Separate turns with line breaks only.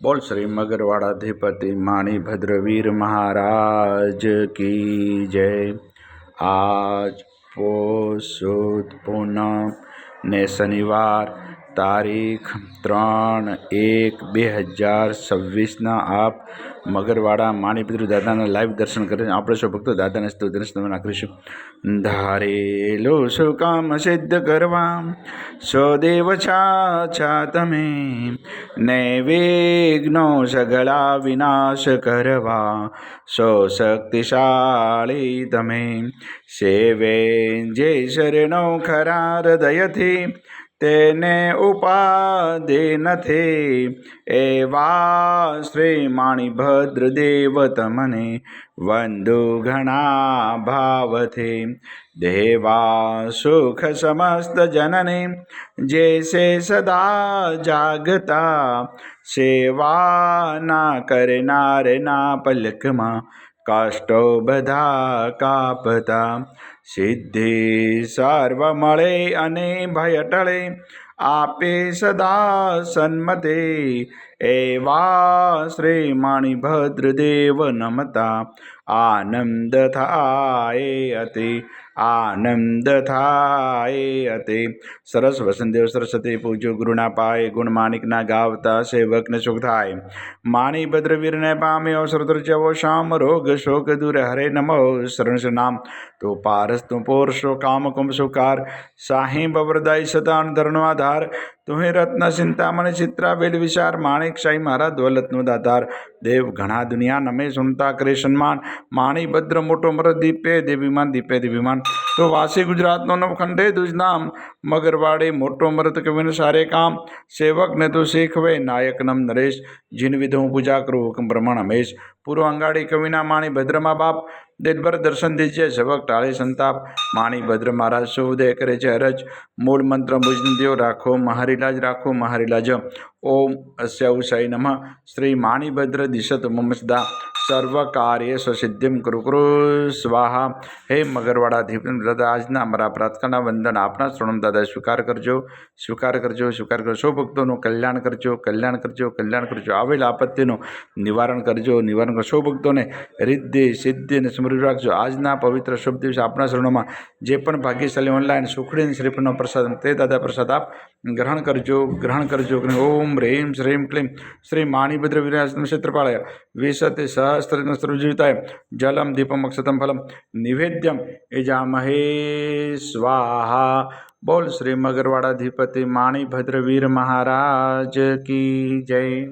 બોલ શ્રી મગરવાડાધિપતિ માણીભદ્રવીર મહારાજ કી જય. આજ પોષ પૂનમ ને શનિવાર તારીખ ત્રણ એક બે હજાર છવ્વીસના આપ મગરવાડા માણીપિતૃ દાદાના લાઈવ દર્શન કરીને આપણે સૌ ભક્તો દાદાને સ્તુતિ સ્તવના કરીશું ધારેલું સુકામ સિદ્ધ કરવા? સ્વદેવ છા તમે નૈવેગ્નો સગળા વિનાશ કરવા. સો શક્તિશાળી તમે સેવે જે શરણો ખરા હૃદયથી તેને ઉપાધિ નથી. એવા શ્રી માણીભદ્ર દેવ તમને વંદુ ઘણા ભાવથી. દેવા સુખ સમસ્ત જનને જે સે સદા જાગતા સેવાના કરનારના પલકમાં કાષ્ટો બધા કાપતા સિદ્ધિ સર્વ મળે અને ભય ટળે આપે સદા સન્મતે એવા શ્રી માણીભદ્ર દેવ નમતા. આનંદ થાય અતિ, આનંદ થાય અતિ. સરસ વસંતદેવ સરસ્વતી પૂજો, ગુરુના પાય ગુણ માણિકના ગાવતા સેવકને સુખ થાય. માણી વીરને પામે અવસર જવો શામ રોગ શોક દૂર હરે નમો. શરણ નામ, તો પારસ તું પોરશો કામ કુંભ સુકાર. સાહી બવરદાય સતાન ધરનો lugar તુહે રત્ન ચિંતામણ ચિત્રા વેદ વિચાર માણિક શાહી મારા દોલતનો દાતાર દેવ ઘણા દુનિયા નમે સુનતા કરે સન્માન. માણી ભદ્ર મોટો મર દીપે, દેવીમાન દીપે, દેવીમાન. તો વાસી ગુજરાતનો નવખંડે દુજનામ. મગરવાડે મોટો મરત કવિને સારે કામ. સેવકને તો શીખવે નાયક નમ નરેશ. જીન વિધ હું પૂજા કરું હુકમ પ્રમાણ હમેશ. પૂર્વ અંગાડી કવિના માણી ભદ્રમા બાપ. દેદભર દર્શન દીજે, સેવક ટાળે સંતાપ. માણી ભદ્ર મહારાજ સુદય કરે છે હરજ. મૂળ મંત્ર મુજદેવ રાખો મહારીલાજ રાખો, મહારીલાજ. ઓમ ઉષાઈ નમઃ. શ્રી માણીભદ્ર દિશત મમસદા સર્વ કાર્ય સ્વસિદ્ધિમ કૃ કૃ સ્વાહા. હે મગરવાડા દાદા, આજના અમારા પ્રાર્થના વંદન આપના શ્રણમ દાદા સ્વીકાર કરજો. સ્વીકાર કરજો સ્વીકાર કરજો. સૌ ભક્તોનું કલ્યાણ કરજો કલ્યાણ કરજો કલ્યાણ કરજો. આવેલ આપત્તિનું નિવારણ કરજો નિવારણ કરજો. સૌ ભક્તોને રિદ્ધિ, સિદ્ધિ અને સમૃદ્ધિ રાખજો. આજના પવિત્ર શુભ દિવસે આપણા શરણોમાં. જે પણ ભાગ્યશાળી ઓનલાઈન સુખડી અને શ્રીફળનો પ્રસાદ તે દાદા પ્રસાદ આપ ગ્રહણ કરજો, ગ્રહણ કરજો ઓમ રેમ શ્રેમ ક્લીમ. શ્રી માણીભદ્ર વિરાજ ક્ષેત્રપાળય. વિશતે સહસ્ત્ર સૃજીતાય જલમ, દીપમ, અક્ષતમ, ફલમ. નિવેદ્યમ. એજામહે સ્વાહા. બોલ શ્રી મગરવાડાધિપતિ માણીભદ્ર મહારાજ કી જય.